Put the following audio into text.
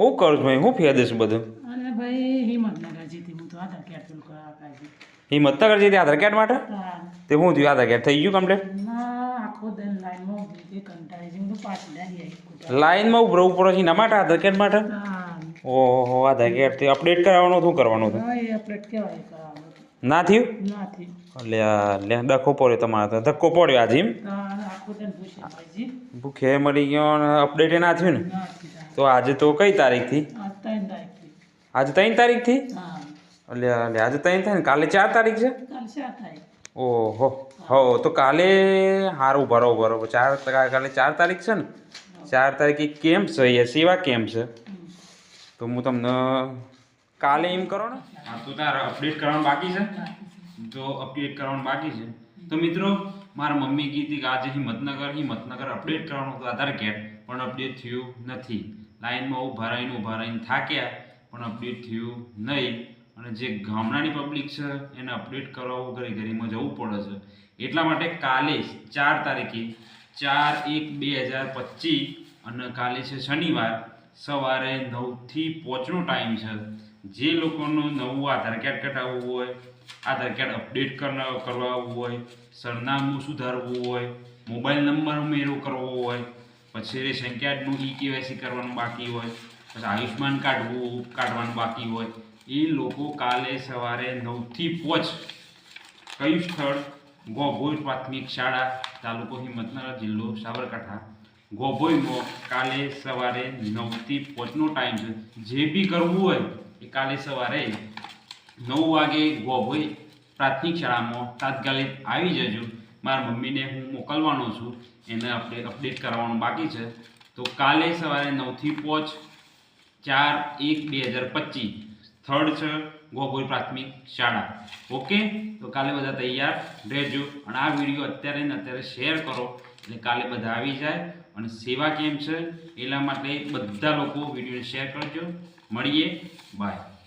હું કરું ભાઈ? હું ફેદેશ બધું? અને ભાઈ હિંમતનગર જીતી હું તો આધાર કાર્ડ પેલું કરાવવા હિંમતનગર જઈ આધાર કાર્ડ માટે? તે હું થયું? આધાર કાર્ડ થઈ ગયું કમ્પ્લીટ? આખો દિન લાઈનમાં ઊભી કંટાળી તો પાછી દાડી લાઈનમાં ઊભો પડે છે એના માટે આધાર કાર્ડ માટે? ઓહો આધાર કાર્ડ તે અપડેટ કરાવવાનું શું કરવાનું હતું? એ અપડેટ કહેવાય કરાવવાનું ના થયું? લે લે ધક્કો પડ્યો તમારે તો. ધક્કો પડ્યો આજે એમ? ભૂખે મરી ગયો. અપડેટ ના થયું ને થાય. તો આજે તો કઈ તારીખથી? આજે ત્રણ તારીખથી. હા. એટલે એટલે આજે ત્રણ થાય ને? કાલે ચાર તારીખ છે? ઓહો. હો તો કાલે સારું બરોબર. બરોબર ચાર કાલે ચાર તારીખ છે ને? ચાર તારીખે કેમ્પ છે એ સેવા કેમ્પ છે. તો હું તમને કાલે એમ કરો ને? હા તો તારે અપડેટ કરવાનું બાકી છે? તો અપડેટ કરવાનું બાકી છે. તો મિત્રો મારા મમ્મી કીધી કે આજે હિંમતનગર હિંમતનગર અપડેટ કરવાનું હતું આધાર કાર્ડ પણ અપડેટ થયું નથી. લાઈનમાં ઊભા રહીને ઊભા રહીને થાક્યા, પણ અપડેટ થયું નહીં. અને જે ગામડાની પબ્લિક છે, એને અપડેટ કરવા ઘરે ઘરેમાં જવું પડે છે. એટલા માટે કાલે ચાર તારીખે, ચાર એક બે હજાર પચીસ, અને કાલે છે શનિવાર, સવારે નવથી પહોંચનો ટાઈમ છે. જે લોકોનું નવું આધાર કાર્ડ કઢાવવું હોય, આધાર કાર્ડ અપડેટ કરવા કરવાવું હોય, સરનામું સુધારવું હોય, મોબાઈલ નંબર ઉમેરો કરવો હોય પછી કાર્ડનું ઈ કેવાયસી કરવાનું બાકી હોય, પછી આયુષ્માન કાઢવું કાઢવાનું બાકી હોય, એ લોકો કાલે સવારે નવથી પોચ કયું સ્થળ? ગોભોઈ પ્રાથમિક શાળા, તાલુકો હિંમતનગર, જિલ્લો સાબરકાંઠા. ગોભોઈમાં કાલે સવારે નવથી પોચનો ટાઈમ છે. જે બી કરવું હોય એ કાલે સવારે નવ વાગે ગોભોઈ પ્રાથમિક શાળામાં તાત્કાલિક આવી જજો. મારા મમ્મીને હું મોકલવાનો છું. એને આપણે અપડેટ કરાવવાનું બાકી છે. તો કાલે સવારે નવથી પોચ ચાર એક બે હજાર પચીસ. થર્ડ છે ગોગોઈ પ્રાથમિક શાળા. ઓકે? તો કાલે બધા તૈયાર રહેજો. અને આ વીડિયો અત્યારે ને અત્યારે શેર કરો. એટલે કાલે બધા આવી જાય. અને સેવા કેમ છે? એટલા માટે બધા લોકો વિડીયોને શેર કરજો. મળીએ. બાય.